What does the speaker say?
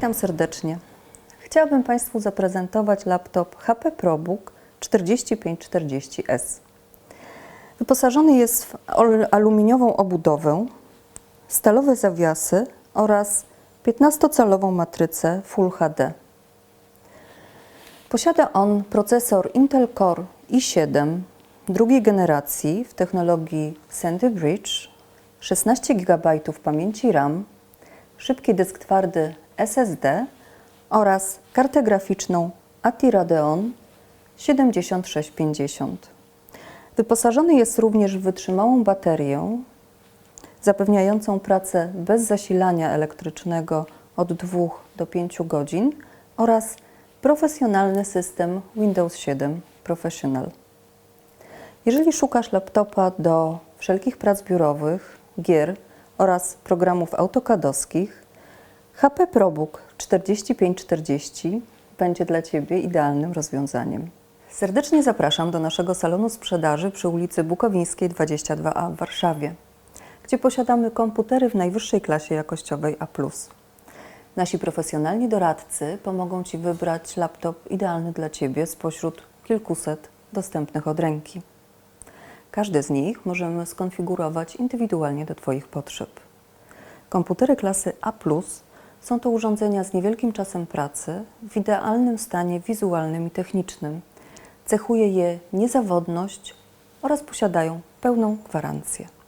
Witam serdecznie. Chciałabym Państwu zaprezentować laptop HP ProBook 4540S. Wyposażony jest w aluminiową obudowę, stalowe zawiasy oraz 15-calową matrycę Full HD. Posiada on procesor Intel Core i7 drugiej generacji w technologii Sandy Bridge, 16 GB pamięci RAM, szybki dysk twardy SSD oraz kartę graficzną ATI Radeon 7650. Wyposażony jest również w wytrzymałą baterię zapewniającą pracę bez zasilania elektrycznego od 2 do 5 godzin oraz profesjonalny system Windows 7 Professional. Jeżeli szukasz laptopa do wszelkich prac biurowych, gier oraz programów autokadowskich, HP ProBook 4540 będzie dla Ciebie idealnym rozwiązaniem. Serdecznie zapraszam do naszego salonu sprzedaży przy ulicy Bukowińskiej 22A w Warszawie, gdzie posiadamy komputery w najwyższej klasie jakościowej A+. Nasi profesjonalni doradcy pomogą Ci wybrać laptop idealny dla Ciebie spośród kilkuset dostępnych od ręki. Każdy z nich możemy skonfigurować indywidualnie do Twoich potrzeb. Komputery klasy A są to urządzenia z niewielkim czasem pracy w idealnym stanie wizualnym i technicznym. Cechuje je niezawodność oraz posiadają pełną gwarancję.